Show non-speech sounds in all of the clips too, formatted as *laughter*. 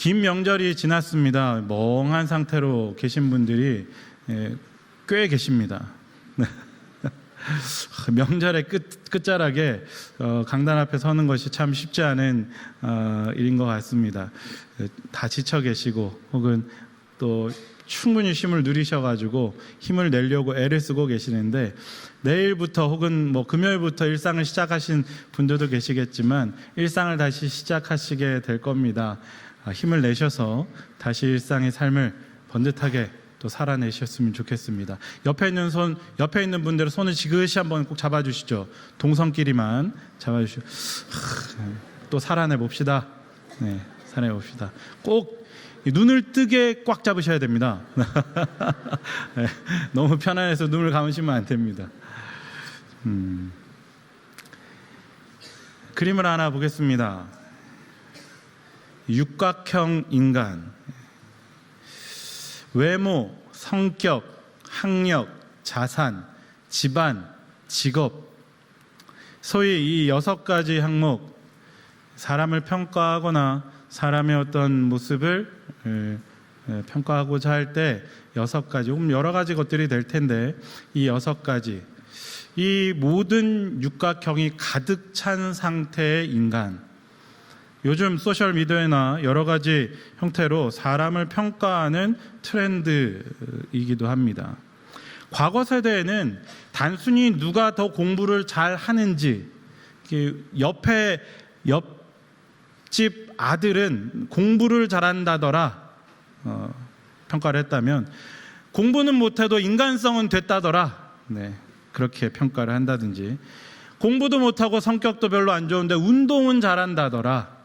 긴 명절이 지났습니다. 멍한 상태로 계신 분들이 예, 꽤 계십니다. *laughs* 명절의 끝 끝자락에 어, 강단 앞에 서는 것이 참 쉽지 않은 어, 일인 것 같습니다. 예, 다 지쳐 계시고 혹은 또 충분히 쉼을 누리셔가지고 힘을 내려고 애를 쓰고 계시는데 내일부터 혹은 뭐 금요일부터 일상을 시작하신 분들도 계시겠지만 일상을 다시 시작하시게 될 겁니다. 아, 힘을 내셔서 다시 일상의 삶을 번듯하게 또 살아내셨으면 좋겠습니다. 옆에 있는 손, 옆에 있는 분들은 손을 지그시 한번 꼭 잡아주시죠. 동성끼리만 잡아주시고 하, 또 살아내 봅시다. 네, 살아내 봅시다. 꼭이 눈을 뜨게 꽉 잡으셔야 됩니다. *laughs* 네, 너무 편안해서 눈을 감으시면 안 됩니다. 음, 그림을 하나 보겠습니다. 육각형 인간. 외모, 성격, 학력, 자산, 집안, 직업. 소위 이 여섯 가지 항목, 사람을 평가하거나 사람의 어떤 모습을 평가하고자 할 때 여섯 가지, 혹은 여러 가지 것들이 될 텐데 이 여섯 가지, 이 모든 육각형이 가득 찬 상태의 인간. 요즘 소셜 미디어나 여러 가지 형태로 사람을 평가하는 트렌드이기도 합니다. 과거 세대에는 단순히 누가 더 공부를 잘 하는지, 이렇게 옆에 옆집 아들은 공부를 잘한다더라 어, 평가를 했다면 공부는 못해도 인간성은 됐다더라. 네, 그렇게 평가를 한다든지 공부도 못하고 성격도 별로 안 좋은데 운동은 잘한다더라.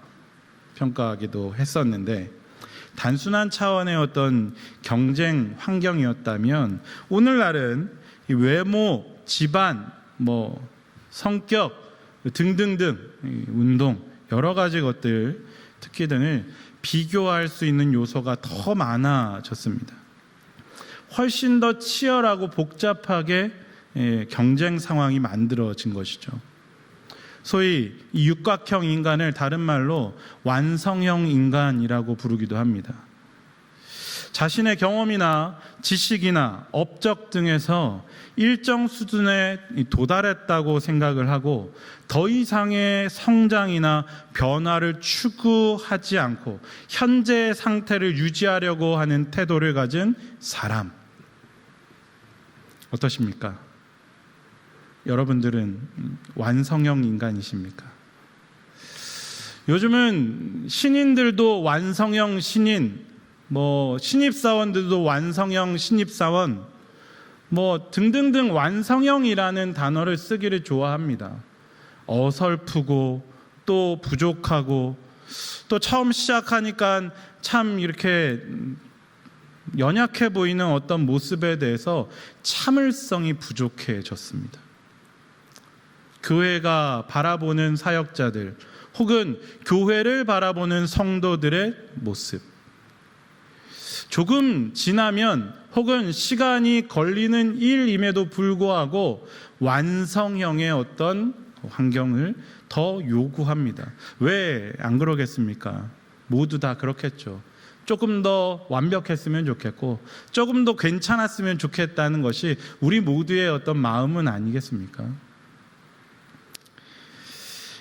평가하기도 했었는데 단순한 차원의 어떤 경쟁 환경이었다면 오늘날은 이 외모, 집안, 뭐 성격 등등등 이 운동 여러 가지 것들 특기 등을 비교할 수 있는 요소가 더 많아졌습니다. 훨씬 더 치열하고 복잡하게 예, 경쟁 상황이 만들어진 것이죠. 소위 이 육각형 인간을 다른 말로 완성형 인간이라고 부르기도 합니다. 자신의 경험이나 지식이나 업적 등에서 일정 수준에 도달했다고 생각을 하고 더 이상의 성장이나 변화를 추구하지 않고 현재의 상태를 유지하려고 하는 태도를 가진 사람. 어떠십니까? 여러분들은 완성형 인간이십니까? 요즘은 신인들도 완성형 신인, 뭐 신입사원들도 완성형 신입사원, 뭐 등등등 완성형이라는 단어를 쓰기를 좋아합니다. 어설프고 또 부족하고 또 처음 시작하니까 참 이렇게 연약해 보이는 어떤 모습에 대해서 참을성이 부족해졌습니다. 교회가 바라보는 사역자들 혹은 교회를 바라보는 성도들의 모습. 조금 지나면 혹은 시간이 걸리는 일임에도 불구하고 완성형의 어떤 환경을 더 요구합니다. 왜 안 그러겠습니까? 모두 다 그렇겠죠. 조금 더 완벽했으면 좋겠고, 조금 더 괜찮았으면 좋겠다는 것이 우리 모두의 어떤 마음은 아니겠습니까?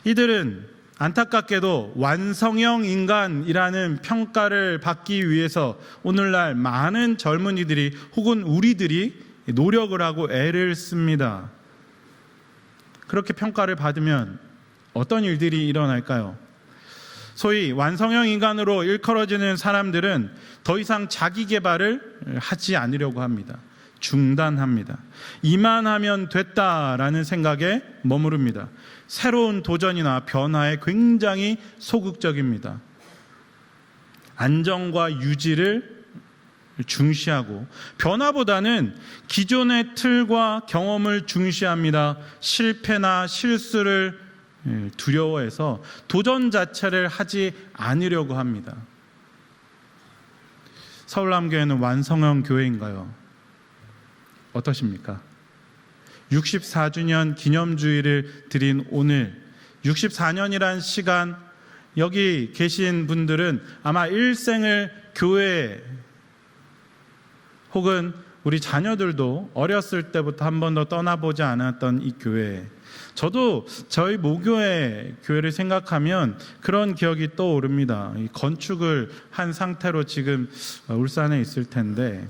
이들은 안타깝게도 완성형 인간이라는 평가를 받기 위해서 오늘날 많은 젊은이들이 혹은 우리들이 노력을 하고 애를 씁니다. 그렇게 평가를 받으면 어떤 일들이 일어날까요? 소위 완성형 인간으로 일컬어지는 사람들은 더 이상 자기 개발을 하지 않으려고 합니다. 중단합니다. 이만하면 됐다라는 생각에 머무릅니다. 새로운 도전이나 변화에 굉장히 소극적입니다. 안정과 유지를 중시하고 변화보다는 기존의 틀과 경험을 중시합니다. 실패나 실수를 두려워해서 도전 자체를 하지 않으려고 합니다. 서울남교회는 완성형 교회인가요? 어떠십니까? 64주년 기념주의를 드린 오늘 64년이란 시간 여기 계신 분들은 아마 일생을 교회 혹은 우리 자녀들도 어렸을 때부터 한 번도 떠나보지 않았던 이 교회. 저도 저희 모교회 교회를 생각하면 그런 기억이 떠오릅니다. 이 건축을 한 상태로 지금 울산에 있을 텐데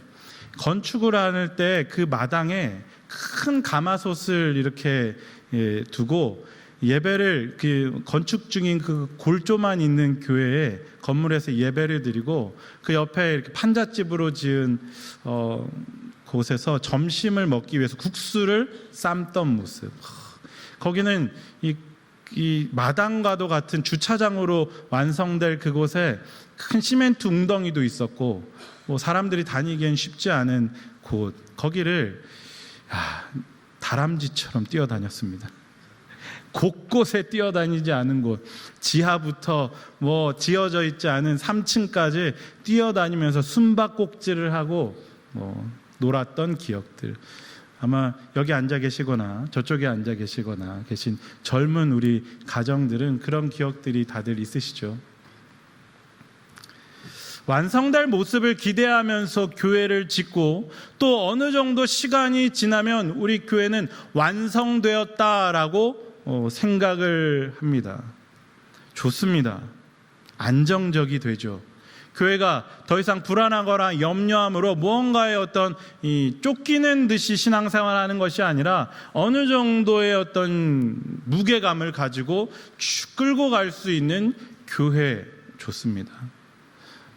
건축을 할 때 그 마당에 큰 가마솥을 이렇게 예, 두고 예배를 그 건축 중인 그 골조만 있는 교회에 건물에서 예배를 드리고 그 옆에 이렇게 판잣집으로 지은 어 곳에서 점심을 먹기 위해서 국수를 삶던 모습. 거기는 이, 이 마당과도 같은 주차장으로 완성될 그곳에 큰 시멘트 웅덩이도 있었고 뭐 사람들이 다니기엔 쉽지 않은 곳 거기를 야, 다람쥐처럼 뛰어다녔습니다. 곳곳에 뛰어다니지 않은 곳, 지하부터 뭐 지어져 있지 않은 3층까지 뛰어다니면서 숨바꼭질을 하고 뭐 놀았던 기억들. 아마 여기 앉아 계시거나 저쪽에 앉아 계시거나 계신 젊은 우리 가정들은 그런 기억들이 다들 있으시죠. 완성될 모습을 기대하면서 교회를 짓고 또 어느 정도 시간이 지나면 우리 교회는 완성되었다라고 어, 생각을 합니다. 좋습니다. 안정적이 되죠. 교회가 더 이상 불안하거나 염려함으로 무언가의 어떤 이 쫓기는 듯이 신앙생활 하는 것이 아니라 어느 정도의 어떤 무게감을 가지고 쭉 끌고 갈 수 있는 교회 좋습니다.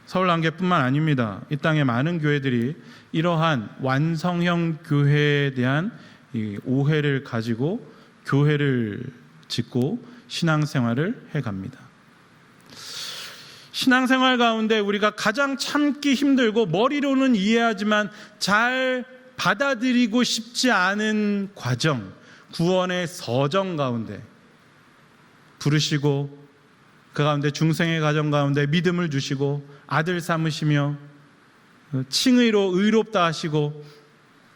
서울 단계뿐만 아닙니다. 이 땅의 많은 교회들이 이러한 완성형 교회에 대한 이 오해를 가지고 교회를 짓고 신앙생활을 해갑니다. 신앙생활 가운데 우리가 가장 참기 힘들고 머리로는 이해하지만 잘 받아들이고 싶지 않은 과정, 구원의 서정 가운데 부르시고 그 가운데 중생의 가정 가운데 믿음을 주시고 아들 삼으시며 칭의로 의롭다 하시고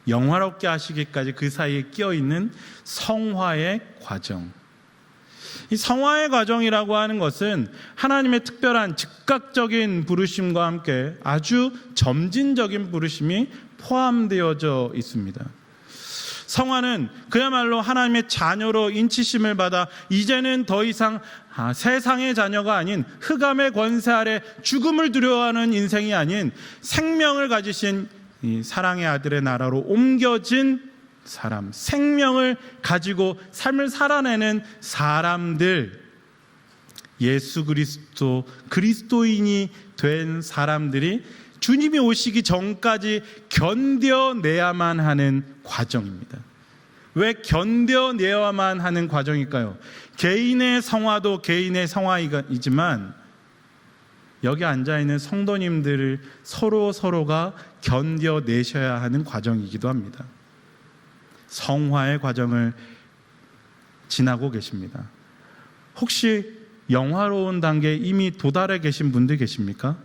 영화롭게 하시기까지 그 사이에 끼어 있는 성화의 과정. 이 성화의 과정이라고 하는 것은 하나님의 특별한 즉각적인 부르심과 함께 아주 점진적인 부르심이 포함되어져 있습니다. 성화는 그야말로 하나님의 자녀로 인치심을 받아 이제는 더 이상 아, 세상의 자녀가 아닌 흑암의 권세 아래 죽음을 두려워하는 인생이 아닌 생명을 가지신 이 사랑의 아들의 나라로 옮겨진 사람, 생명을 가지고 삶을 살아내는 사람들, 예수 그리스도, 그리스도인이 된 사람들이 주님이 오시기 전까지 견뎌내야만 하는 과정입니다. 왜 견뎌내야만 하는 과정일까요? 개인의 성화도 개인의 성화이지만 여기 앉아 있는 성도님들을 서로 서로가 견뎌내셔야 하는 과정이기도 합니다. 성화의 과정을 지나고 계십니다. 혹시 영화로운 단계에 이미 도달해 계신 분들 계십니까?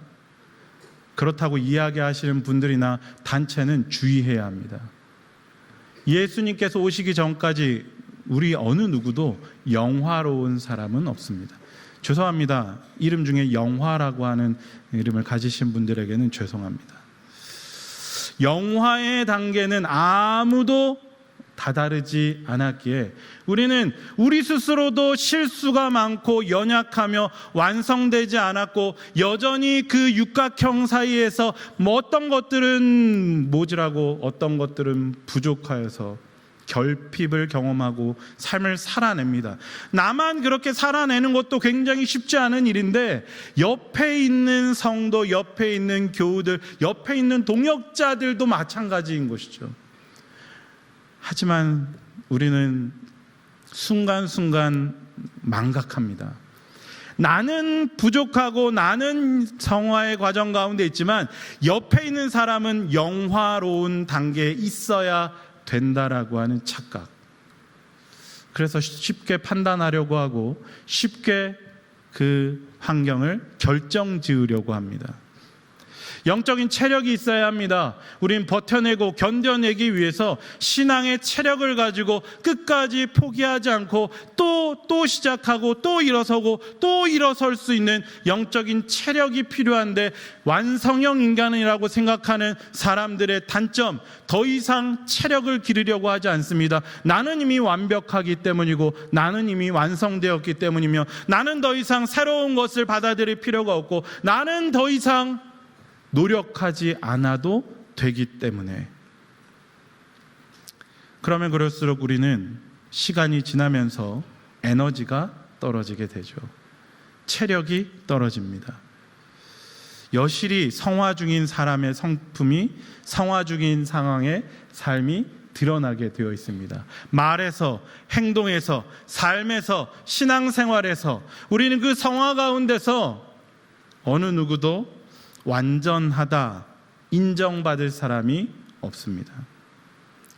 그렇다고 이야기하시는 분들이나 단체는 주의해야 합니다. 예수님께서 오시기 전까지 우리 어느 누구도 영화로운 사람은 없습니다. 죄송합니다. 이름 중에 영화라고 하는 이름을 가지신 분들에게는 죄송합니다. 영화의 단계는 아무도 다다르지 않았기에 우리는 우리 스스로도 실수가 많고 연약하며 완성되지 않았고 여전히 그 육각형 사이에서 뭐 어떤 것들은 모자라고 어떤 것들은 부족하여서 결핍을 경험하고 삶을 살아냅니다. 나만 그렇게 살아내는 것도 굉장히 쉽지 않은 일인데 옆에 있는 성도, 옆에 있는 교우들, 옆에 있는 동역자들도 마찬가지인 것이죠. 하지만 우리는 순간순간 망각합니다. 나는 부족하고 나는 성화의 과정 가운데 있지만 옆에 있는 사람은 영화로운 단계에 있어야 된다라고 하는 착각. 그래서 쉽게 판단하려고 하고 쉽게 그 환경을 결정 지으려고 합니다. 영적인 체력이 있어야 합니다. 우린 버텨내고 견뎌내기 위해서 신앙의 체력을 가지고 끝까지 포기하지 않고 또, 또 시작하고 또 일어서고 또 일어설 수 있는 영적인 체력이 필요한데 완성형 인간이라고 생각하는 사람들의 단점, 더 이상 체력을 기르려고 하지 않습니다. 나는 이미 완벽하기 때문이고 나는 이미 완성되었기 때문이며 나는 더 이상 새로운 것을 받아들일 필요가 없고 나는 더 이상 노력하지 않아도 되기 때문에 그러면 그럴수록 우리는 시간이 지나면서 에너지가 떨어지게 되죠. 체력이 떨어집니다. 여실히 성화 중인 사람의 성품이 성화 중인 상황의 삶이 드러나게 되어 있습니다. 말에서, 행동에서, 삶에서, 신앙생활에서 우리는 그 성화 가운데서 어느 누구도 완전하다 인정받을 사람이 없습니다.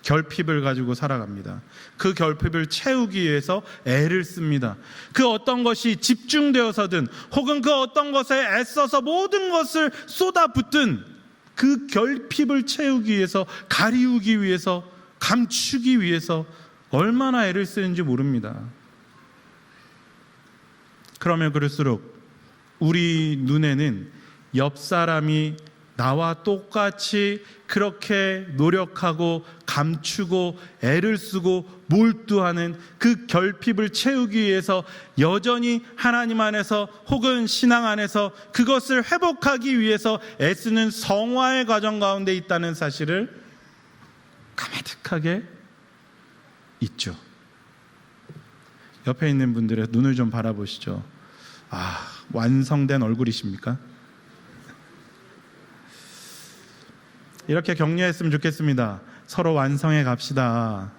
결핍을 가지고 살아갑니다. 그 결핍을 채우기 위해서 애를 씁니다. 그 어떤 것이 집중되어서든 혹은 그 어떤 것에 애써서 모든 것을 쏟아붓든 그 결핍을 채우기 위해서 가리우기 위해서 감추기 위해서 얼마나 애를 쓰는지 모릅니다. 그러면 그럴수록 우리 눈에는 옆 사람이 나와 똑같이 그렇게 노력하고 감추고 애를 쓰고 몰두하는 그 결핍을 채우기 위해서 여전히 하나님 안에서 혹은 신앙 안에서 그것을 회복하기 위해서 애쓰는 성화의 과정 가운데 있다는 사실을 가마득하게 있죠. 옆에 있는 분들의 눈을 좀 바라보시죠. 아, 완성된 얼굴이십니까? 이렇게 격려했으면 좋겠습니다. 서로 완성해 갑시다.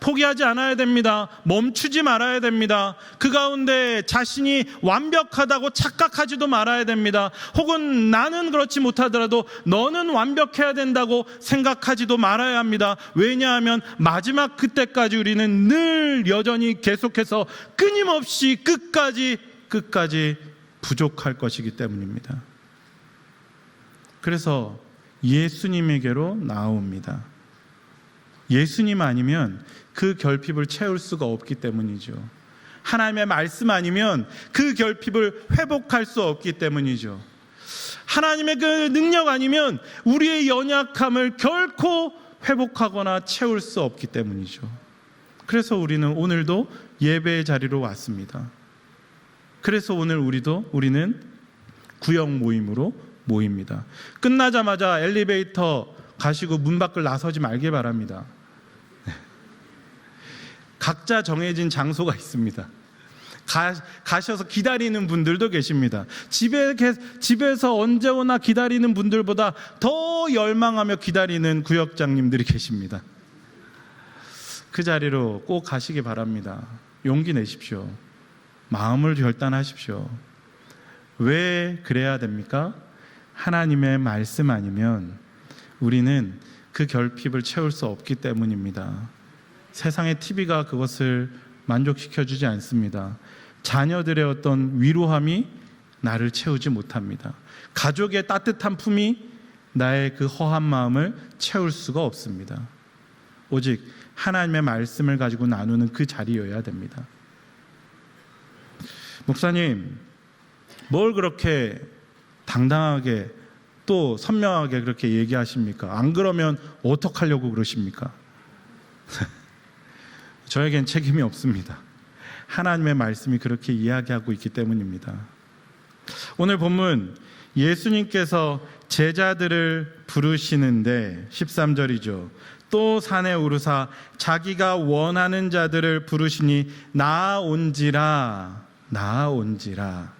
포기하지 않아야 됩니다. 멈추지 말아야 됩니다. 그 가운데 자신이 완벽하다고 착각하지도 말아야 됩니다. 혹은 나는 그렇지 못하더라도 너는 완벽해야 된다고 생각하지도 말아야 합니다. 왜냐하면 마지막 그때까지 우리는 늘 여전히 계속해서 끊임없이 끝까지 끝까지 부족할 것이기 때문입니다. 그래서 예수님에게로 나옵니다. 예수님 아니면 그 결핍을 채울 수가 없기 때문이죠. 하나님의 말씀 아니면 그 결핍을 회복할 수 없기 때문이죠. 하나님의 그 능력 아니면 우리의 연약함을 결코 회복하거나 채울 수 없기 때문이죠. 그래서 우리는 오늘도 예배의 자리로 왔습니다. 그래서 오늘 우리도 우리는 구역 모임으로 모입니다. 끝나자마자 엘리베이터 가시고 문 밖을 나서지 말길 바랍니다. 네. 각자 정해진 장소가 있습니다. 가, 가셔서 기다리는 분들도 계십니다. 집에, 집에서 언제 오나 기다리는 분들보다 더 열망하며 기다리는 구역장님들이 계십니다. 그 자리로 꼭 가시기 바랍니다. 용기 내십시오. 마음을 결단하십시오. 왜 그래야 됩니까? 하나님의 말씀 아니면 우리는 그 결핍을 채울 수 없기 때문입니다. 세상의 TV가 그것을 만족시켜 주지 않습니다. 자녀들의 어떤 위로함이 나를 채우지 못합니다. 가족의 따뜻한 품이 나의 그 허한 마음을 채울 수가 없습니다. 오직 하나님의 말씀을 가지고 나누는 그 자리여야 됩니다. 목사님, 뭘 그렇게 당당하게 또 선명하게 그렇게 얘기하십니까? 안 그러면 어떡하려고 그러십니까? *laughs* 저에겐 책임이 없습니다. 하나님의 말씀이 그렇게 이야기하고 있기 때문입니다. 오늘 본문 예수님께서 제자들을 부르시는데 13절이죠. 또 산에 오르사 자기가 원하는 자들을 부르시니 나온지라 나온지라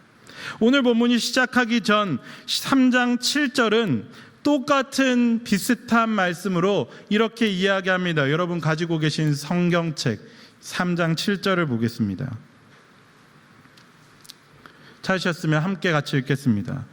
오늘 본문이 시작하기 전 3장 7절은 똑같은 비슷한 말씀으로 이렇게 이야기합니다. 여러분 가지고 계신 성경책 3장 7절을 보겠습니다. 찾으셨으면 함께 같이 읽겠습니다.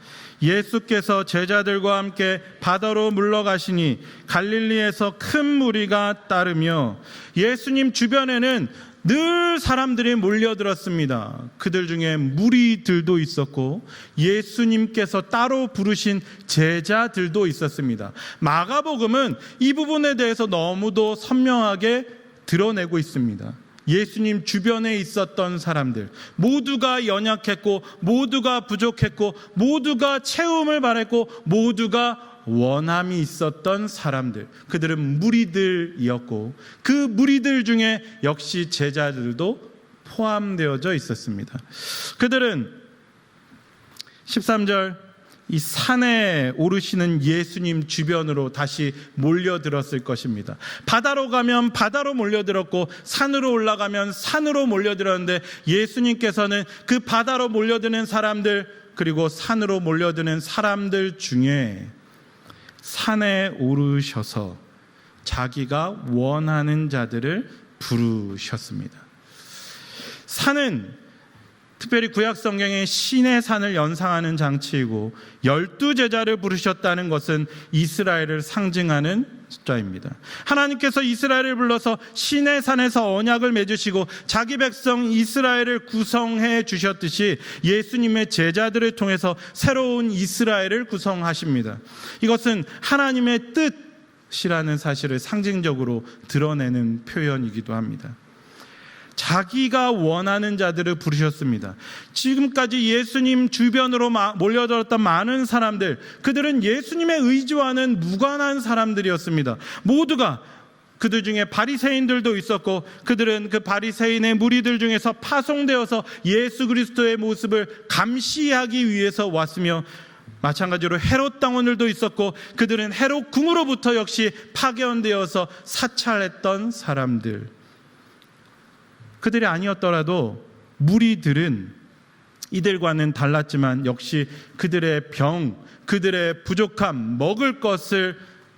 예수께서 제자들과 함께 바다로 물러가시니 갈릴리에서 큰 무리가 따르며 예수님 주변에는 늘 사람들이 몰려들었습니다. 그들 중에 무리들도 있었고 예수님께서 따로 부르신 제자들도 있었습니다. 마가복음은 이 부분에 대해서 너무도 선명하게 드러내고 있습니다. 예수님 주변에 있었던 사람들 모두가 연약했고 모두가 부족했고 모두가 채움을 바랬고 모두가 원함이 있었던 사람들 그들은 무리들이었고 그 무리들 중에 역시 제자들도 포함되어져 있었습니다. 그들은 13절 이 산에 오르시는 예수님 주변으로 다시 몰려들었을 것입니다. 바다로 가면 바다로 몰려들었고 산으로 올라가면 산으로 몰려들었는데 예수님께서는 그 바다로 몰려드는 사람들 그리고 산으로 몰려드는 사람들 중에 산에 오르셔서 자기가 원하는 자들을 부르셨습니다. 산은 특별히 구약 성경의 신의 산을 연상하는 장치이고 열두 제자를 부르셨다는 것은 이스라엘을 상징하는 숫자입니다. 하나님께서 이스라엘을 불러서 신의 산에서 언약을 맺으시고 자기 백성 이스라엘을 구성해 주셨듯이 예수님의 제자들을 통해서 새로운 이스라엘을 구성하십니다. 이것은 하나님의 뜻이라는 사실을 상징적으로 드러내는 표현이기도 합니다. 자기가 원하는 자들을 부르셨습니다. 지금까지 예수님 주변으로 몰려들었던 많은 사람들, 그들은 예수님의 의지와는 무관한 사람들이었습니다. 모두가 그들 중에 바리새인들도 있었고 그들은 그 바리새인의 무리들 중에서 파송되어서 예수 그리스도의 모습을 감시하기 위해서 왔으며 마찬가지로 헤롯 당원들도 있었고 그들은 헤롯 궁으로부터 역시 파견되어서 사찰했던 사람들. 그들이 아니었더라도 무리들은 이들과는 달랐지만 역시 그들의 병, 그들의 부족함, 먹을 것을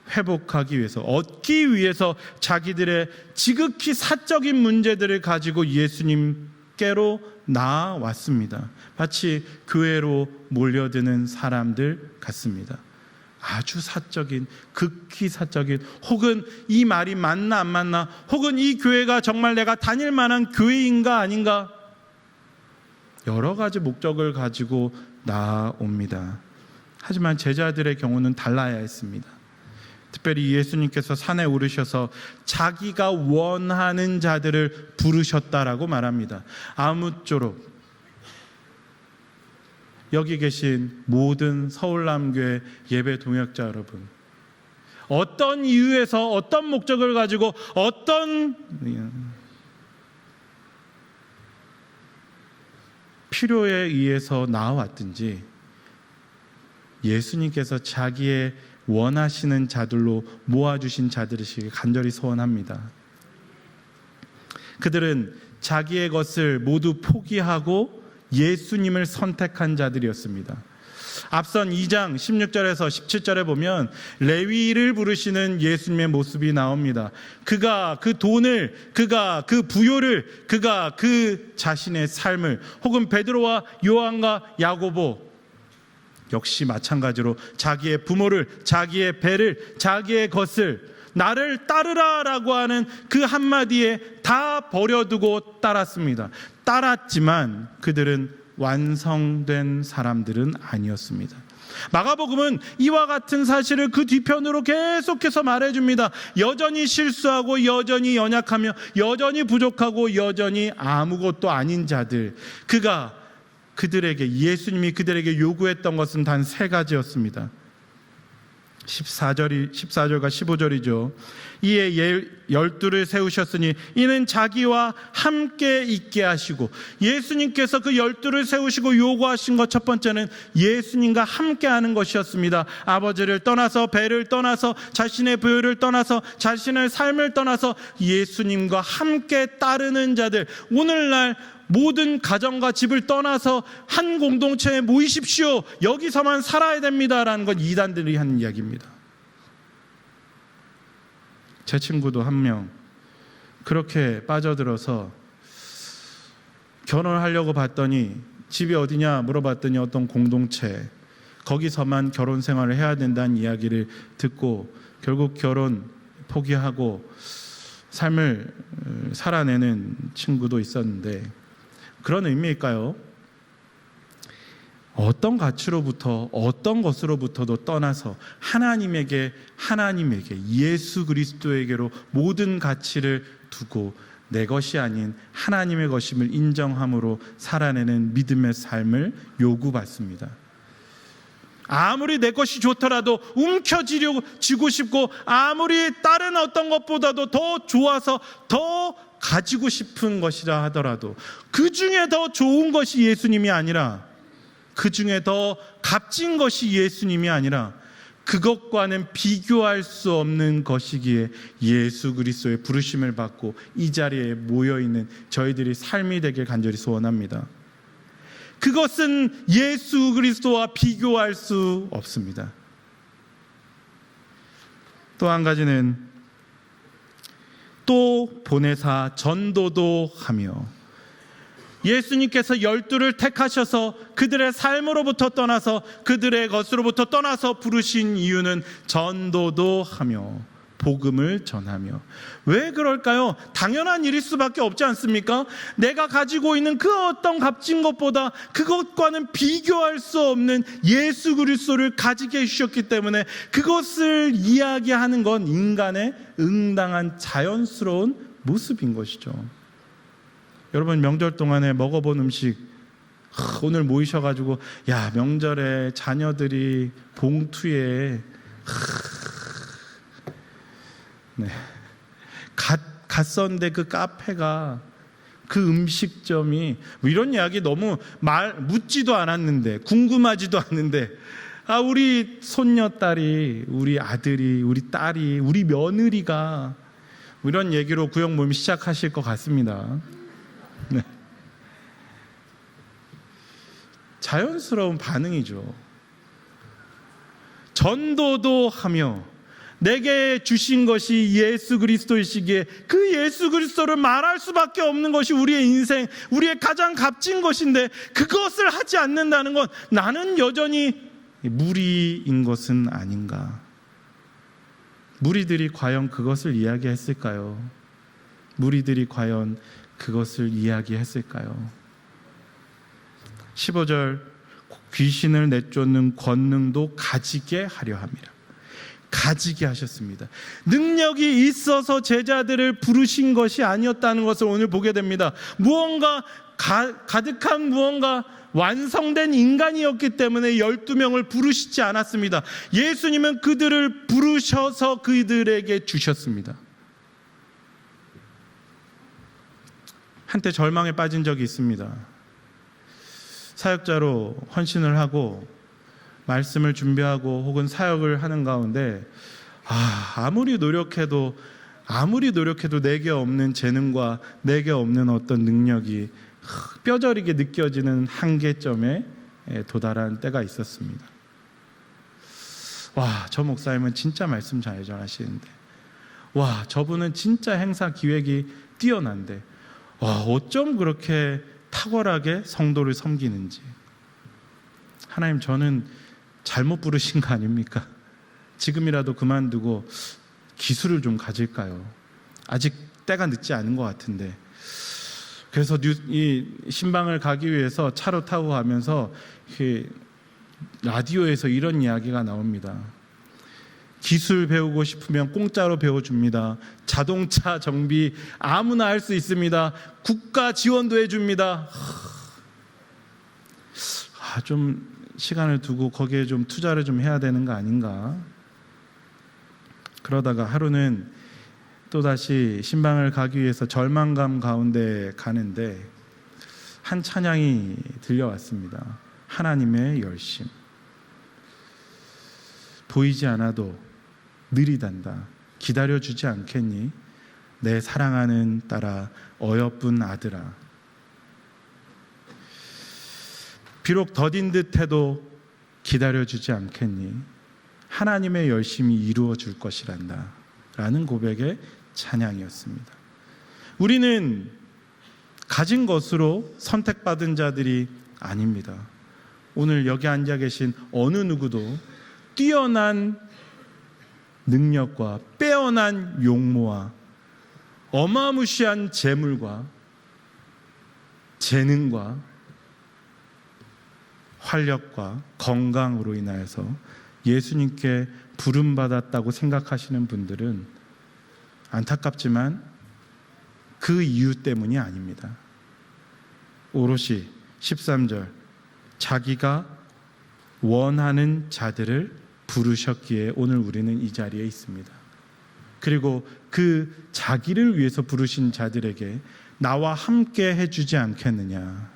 회복하기 위해서, 얻기 위해서 자기들의 지극히 사적인 문제들을 가지고 예수님께로 나아왔습니다. 마치 교회로 몰려드는 사람들 같습니다. 아주 사적인, 극히 사적인, 혹은 이 말이 맞나 안 맞나, 혹은 이 교회가 정말 내가 다닐 만한 교회인가 아닌가, 여러 가지 목적을 가지고 나옵니다. 하지만 제자들의 경우는 달라야 했습니다. 특별히 예수님께서 산에 오르셔서 자기가 원하는 자들을 부르셨다라고 말합니다. 아무쪼록 여기 계신 모든 서울남교회 예배 동역자 여러분, 어떤 이유에서 어떤 목적을 가지고 어떤 필요에 의해서 나와왔든지 예수님께서 자기의 원하시는 자들로 모아주신 자들이시길 간절히 소원합니다. 그들은 자기의 것을 모두 포기하고 예수님을 선택한 자들이었습니다. 앞선 2장 16절에서 17절에 보면 레위를 부르시는 예수님의 모습이 나옵니다. 그가 그 돈을, 그가 그 부요를, 그가 그 자신의 삶을 혹은 베드로와 요한과 야고보 역시 마찬가지로 자기의 부모를, 자기의 배를, 자기의 것을 나를 따르라라고 하는 그 한마디에 다 버려두고 따랐습니다. 따랐지만 그들은 완성된 사람들은 아니었습니다. 마가복음은 이와 같은 사실을 그 뒤편으로 계속해서 말해줍니다. 여전히 실수하고 여전히 연약하며 여전히 부족하고 여전히 아무것도 아닌 자들. 그가 그들에게 예수님이 그들에게 요구했던 것은 단 세 가지였습니다. 14절이 14절과 15절이죠. 이에 열두를 세우셨으니 이는 자기와 함께 있게 하시고 예수님께서 그 열두를 세우시고 요구하신 것 첫 번째는 예수님과 함께 하는 것이었습니다. 아버지를 떠나서 배를 떠나서 자신의 부여를 떠나서 자신의 삶을 떠나서 예수님과 함께 따르는 자들 오늘날 모든 가정과 집을 떠나서 한 공동체에 모이십시오. 여기서만 살아야 됩니다라는 건 이단들이 하는 이야기입니다. 제 친구도 한 명 그렇게 빠져들어서 결혼하려고 봤더니 집이 어디냐 물어봤더니 어떤 공동체 거기서만 결혼 생활을 해야 된다는 이야기를 듣고 결국 결혼 포기하고 삶을 어, 살아내는 친구도 있었는데 그런 의미일까요? 어떤 가치로부터 어떤 것으로부터도 떠나서 하나님에게 하나님에게 예수 그리스도에게로 모든 가치를 두고 내 것이 아닌 하나님의 것임을 인정함으로 살아내는 믿음의 삶을 요구받습니다. 아무리 내 것이 좋더라도 움켜쥐려고 지고 싶고 아무리 다른 어떤 것보다도 더 좋아서 더 가지고 싶은 것이라 하더라도 그 중에 더 좋은 것이 예수님이 아니라 그 중에 더 값진 것이 예수님이 아니라 그것과는 비교할 수 없는 것이기에 예수 그리스도의 부르심을 받고 이 자리에 모여 있는 저희들이 삶이 되길 간절히 소원합니다. 그것은 예수 그리스도와 비교할 수 없습니다. 또 한 가지는 또 보내사 전도도 하며 예수님께서 열두를 택하셔서 그들의 삶으로부터 떠나서 그들의 것으로부터 떠나서 부르신 이유는 전도도 하며 복음을 전하며 왜 그럴까요? 당연한 일일 수밖에 없지 않습니까? 내가 가지고 있는 그 어떤 값진 것보다 그것과는 비교할 수 없는 예수 그리스도를 가지게 해주셨기 때문에 그것을 이야기하는 건 인간의 응당한 자연스러운 모습인 것이죠. 여러분 명절 동안에 먹어본 음식 하, 오늘 모이셔가지고 야 명절에 자녀들이 봉투에 하, 네. 갓, 갔었는데 그 카페가 그 음식점이 뭐 이런 이야기 너무 말 묻지도 않았는데 궁금하지도 않는데 아 우리 손녀딸이 우리 아들이 우리 딸이 우리 며느리가 뭐 이런 얘기로 구역 모임 시작하실 것 같습니다. 자연스러운 반응이죠. 전도도 하며 내게 주신 것이 예수 그리스도이시기에 그 예수 그리스도를 말할 수밖에 없는 것이 우리의 인생, 우리의 가장 값진 것인데 그것을 하지 않는다는 건 나는 여전히 무리인 것은 아닌가. 무리들이 과연 그것을 이야기했을까요? 무리들이 과연 그것을 이야기했을까요? 15절 귀신을 내쫓는 권능도 가지게 하려 함이라. 가지게 하셨습니다. 능력이 있어서 제자들을 부르신 것이 아니었다는 것을 오늘 보게 됩니다. 무언가 가, 가득한 무언가 완성된 인간이었기 때문에 12명을 부르시지 않았습니다. 예수님은 그들을 부르셔서 그들에게 주셨습니다. 한때 절망에 빠진 적이 있습니다. 사역자로 헌신을 하고 말씀을 준비하고 혹은 사역을 하는 가운데 아, 아무리 노력해도 아무리 노력해도 내게 없는 재능과 내게 없는 어떤 능력이 뼈저리게 느껴지는 한계점에 도달한 때가 있었습니다. 와, 저 목사님은 진짜 말씀 잘 전하시는데, 와, 저분은 진짜 행사 기획이 뛰어난데, 와, 어쩜 그렇게 탁월하게 성도를 섬기는지. 하나님, 저는 잘못 부르신 거 아닙니까? 지금이라도 그만두고 기술을 좀 가질까요? 아직 때가 늦지 않은 것 같은데. 그래서 뉴, 이 신방을 가기 위해서 차로 타고 가면서 라디오에서 이런 이야기가 나옵니다. 기술 배우고 싶으면 공짜로 배워줍니다. 자동차 정비 아무나 할 수 있습니다. 국가 지원도 해줍니다. 아, 좀 시간을 두고 거기에 좀 투자를 좀 해야 되는 거 아닌가? 그러다가 하루는 또다시 신방을 가기 위해서 절망감 가운데 가는데 한 찬양이 들려왔습니다. 하나님의 열심. 보이지 않아도 느리단다. 기다려주지 않겠니? 내 사랑하는 딸아, 어여쁜 아들아. 비록 더딘 듯 해도 기다려주지 않겠니? 하나님의 열심이 이루어 줄 것이란다. 라는 고백의 찬양이었습니다. 우리는 가진 것으로 선택받은 자들이 아닙니다. 오늘 여기 앉아 계신 어느 누구도 뛰어난 능력과 빼어난 용모와 어마무시한 재물과 재능과 활력과 건강으로 인하여서 예수님께 부름받았다고 생각하시는 분들은 안타깝지만 그 이유 때문이 아닙니다. 오롯이 13절 자기가 원하는 자들을 부르셨기에 오늘 우리는 이 자리에 있습니다. 그리고 그 자기를 위해서 부르신 자들에게 나와 함께 해주지 않겠느냐.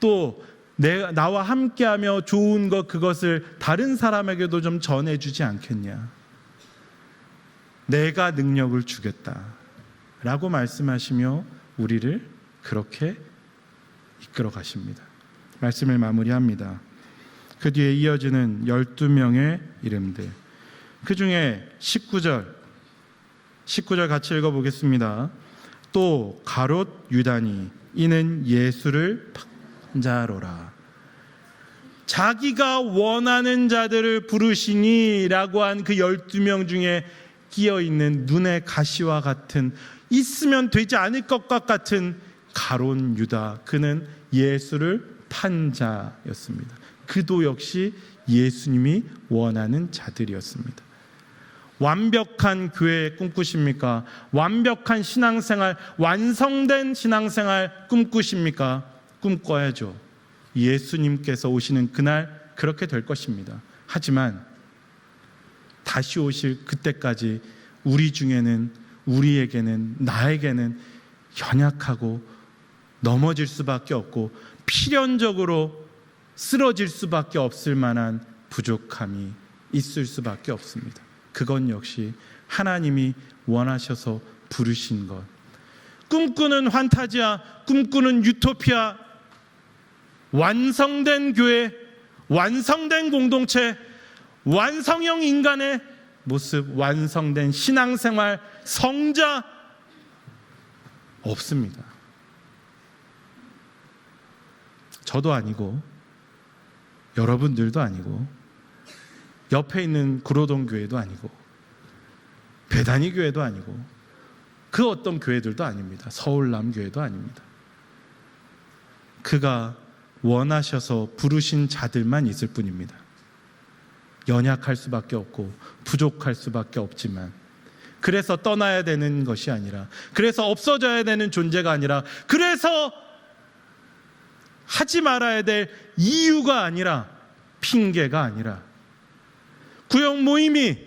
또 내가 나와 함께하며 좋은 것 그것을 다른 사람에게도 좀 전해주지 않겠냐. 내가 능력을 주겠다 라고 말씀하시며 우리를 그렇게 이끌어 가십니다. 말씀을 마무리합니다. 그 뒤에 이어지는 12명의 이름들. 그 중에 19절 19절 같이 읽어 보겠습니다. 또 가롯 유다니 이는 예수를 판자로라. 자기가 원하는 자들을 부르시니라고 한 그 12명 중에 끼어 있는 눈의 가시와 같은 있으면 되지 않을 것과 같은 가론 유다 그는 예수를 판 자였습니다. 그도 역시 예수님이 원하는 자들이었습니다. 완벽한 교회 꿈꾸십니까? 완벽한 신앙생활, 완성된 신앙생활 꿈꾸십니까? 꿈꿔야죠. 예수님께서 오시는 그날 그렇게 될 것입니다. 하지만 다시 오실 그때까지 우리 중에는 우리에게는 나에게는 연약하고 넘어질 수밖에 없고 필연적으로 쓰러질 수밖에 없을 만한 부족함이 있을 수밖에 없습니다. 그건 역시 하나님이 원하셔서 부르신 것. 꿈꾸는 환타지아, 꿈꾸는 유토피아, 완성된 교회, 완성된 공동체, 완성형 인간의 모습, 완성된 신앙생활, 성자 없습니다. 저도 아니고 여러분들도 아니고 옆에 있는 구로동 교회도 아니고 배단위 교회도 아니고 그 어떤 교회들도 아닙니다. 서울남 교회도 아닙니다. 그가 원하셔서 부르신 자들만 있을 뿐입니다. 연약할 수밖에 없고 부족할 수밖에 없지만 그래서 떠나야 되는 것이 아니라 그래서 없어져야 되는 존재가 아니라 그래서 하지 말아야 될 이유가 아니라 핑계가 아니라 구역 모임이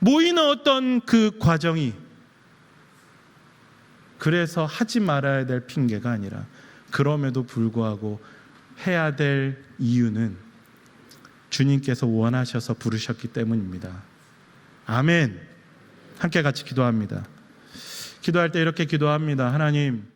모이는 어떤 그 과정이 그래서 하지 말아야 될 핑계가 아니라 그럼에도 불구하고 해야 될 이유는 주님께서 원하셔서 부르셨기 때문입니다. 아멘. 함께 같이 기도합니다. 기도할 때 이렇게 기도합니다. 하나님,